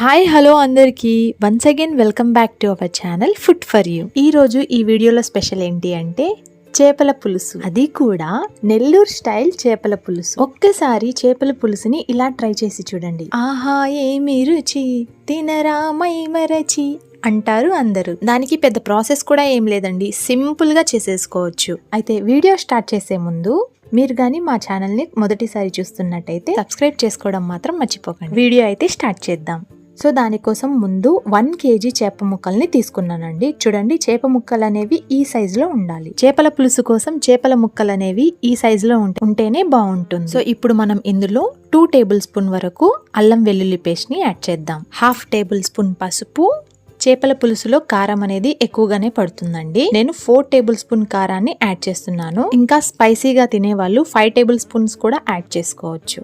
Hi hello అందరికీ. Once again welcome back to our channel food for you ఈ రోజు ఈ వీడియోలో స్పెషల్ ఏంటి అంటే చేపల పులుసు. అది కూడా నెల్లూరు స్టైల్ చేపల పులుసు. ఒక్కసారి చేపల పులుసుని ఇలా ట్రై చేసి చూడండి. ఆహా ఏమి రుచి? తినరా మైమరచి అంటారు అందరూ. దానికి పెద్ద ప్రాసెస్ కూడా ఏం లేదండి. సింపుల్గా చేసేసుకోవచ్చు. అయితే వీడియో స్టార్ట్ చేసే ముందు మీరు కానీ మా ఛానల్ని మొదటిసారి చూస్తున్నట్టయితే సబ్స్క్రైబ్ చేసుకోవడం మాత్రం మర్చిపోకండి. వీడియో అయితే స్టార్ట్ చేద్దాం. సో దానికోసం ముందు వన్ కేజీ చేప ముక్కల్ని తీసుకున్నానండి. చూడండి చేప ముక్కలు అనేవి ఈ సైజులో ఉండాలి. చేపల పులుసు కోసం చేపల ముక్కలు అనేవి ఈ సైజులో ఉంటే ఉంటేనే బాగుంటుంది. సో ఇప్పుడు మనం ఇందులో టూ టేబుల్ స్పూన్ వరకు అల్లం వెల్లుల్లి పేస్ట్ని యాడ్ చేద్దాం. హాఫ్ టేబుల్ స్పూన్ పసుపు చేపల పులుసులో కారం అనేది ఎక్కువగానే పడుతుందండి. నేను ఫోర్ టేబుల్ స్పూన్ కారాన్ని యాడ్ చేస్తున్నాను. ఇంకా స్పైసీగా తినే వాళ్ళు ఫైవ్ టేబుల్ స్పూన్స్ కూడా యాడ్ చేసుకోవచ్చు.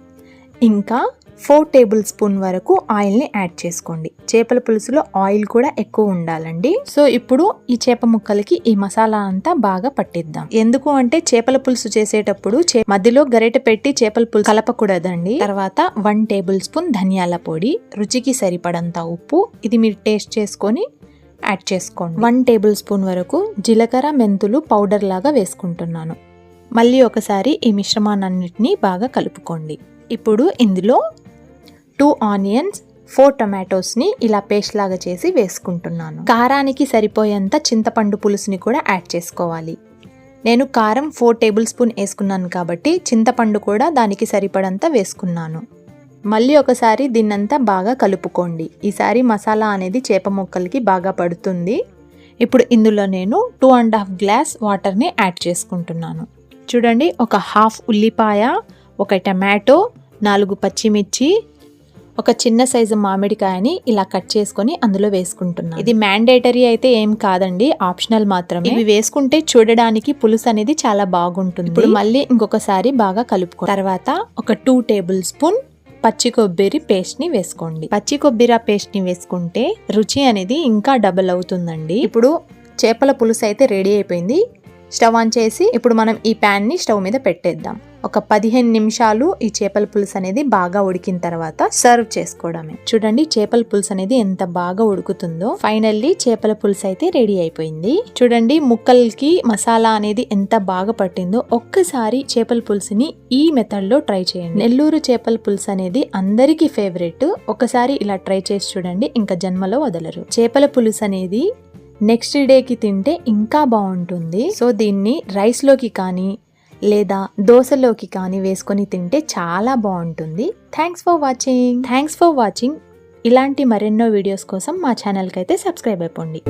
ఇంకా ఫోర్ టేబుల్ స్పూన్ వరకు ఆయిల్ని యాడ్ చేసుకోండి. చేపల పులుసులో ఆయిల్ కూడా ఎక్కువ ఉండాలండి. సో ఇప్పుడు ఈ చేప ముక్కలకి ఈ మసాలా అంతా బాగా పట్టిద్దాం. ఎందుకు అంటే చేపల పులుసు చేసేటప్పుడు చే- మధ్యలో గరిట పెట్టి చేపల పులుసు కలపకూడదండి. తర్వాత వన్ టేబుల్ స్పూన్ ధనియాల పొడి రుచికి సరిపడంత ఉప్పు ఇది మీరు టేస్ట్ చేసుకొని యాడ్ చేసుకోండి. వన్ టేబుల్ స్పూన్ వరకు జీలకర్ర మెంతులు పౌడర్ లాగా వేసుకుంటున్నాను. మళ్ళీ ఒకసారి ఈ మిశ్రమాన్నిటిని బాగా కలుపుకోండి. ఇప్పుడు ఇందులో టూ ఆనియన్స్ ఫోర్ టొమాటోస్ని ఇలా పేస్ట్ లాగా చేసి వేసుకుంటున్నాను. కారానికి సరిపోయేంత చింతపండు పులుసుని కూడా యాడ్ చేసుకోవాలి. నేను కారం ఫోర్ టేబుల్ స్పూన్ వేసుకున్నాను కాబట్టి చింతపండు కూడా దానికి సరిపడంత వేసుకున్నాను. మళ్ళీ ఒకసారి దీన్నంతా బాగా కలుపుకోండి. ఈసారి మసాలా అనేది చేప ముక్కలకి బాగా పడుతుంది. ఇప్పుడు ఇందులో నేను టూ అండ్ హాఫ్ గ్లాస్ వాటర్ని యాడ్ చేసుకుంటున్నాను. చూడండి ఒక హాఫ్ ఉల్లిపాయ ఒక టమాటో నాలుగు పచ్చిమిర్చి ఒక చిన్న సైజు మామిడికాయని ఇలా కట్ చేసుకొని అందులో వేసుకుంటున్నాను. ఇది మ్యాండేటరీ అయితే ఏం కాదండి ఆప్షనల్ మాత్రమే. ఇవి వేసుకుంటే చూడడానికి పులుసు అనేది చాలా బాగుంటుంది. ఇప్పుడు మళ్ళీ ఇంకొకసారి బాగా కలుపుకో. తర్వాత ఒక టూ టేబుల్ స్పూన్ పచ్చి కొబ్బరి పేస్ట్ని వేసుకోండి. పచ్చి కొబ్బరి పేస్ట్ని వేసుకుంటే రుచి అనేది ఇంకా డబుల్ అవుతుందండి. ఇప్పుడు చేపల పులుసు అయితే రెడీ అయిపోయింది. స్టవ్ ఆన్ చేసి ఇప్పుడు మనం ఈ ప్యాన్ని స్టవ్ మీద పెట్టేద్దాం. ఒక పదిహేను నిమిషాలు ఈ చేపల పులుసు అనేది బాగా ఉడికిన తర్వాత సర్వ్ చేసుకోవడమే. చూడండి చేపల పులుసు అనేది ఎంత బాగా ఉడుకుతుందో. ఫైనల్లీ చేపల పులుసు అయితే రెడీ అయిపోయింది. చూడండి ముక్కలకి మసాలా అనేది ఎంత బాగా పట్టిందో. ఒక్కసారి చేపల పులుసుని ఈ మెథడ్లో ట్రై చేయండి. నెల్లూరు చేపల పులుసు అనేది అందరికీ ఫేవరెట్ ఒకసారి ఇలా ట్రై చేసి చూడండి ఇంకా జన్మలో వదలరు. చేపల పులుసు అనేది నెక్స్ట్ డేకి తింటే ఇంకా బాగుంటుంది. సో దీన్ని రైస్లోకి కానీ లేదా దోశలోకి కానీ వేసుకొని తింటే చాలా బాగుంటుంది. Thanks for watching thanks for watching ఇలాంటి మరెన్నో వీడియోస్ కోసం మా ఛానల్కి అయితే సబ్స్క్రైబ్ అయిపోండి.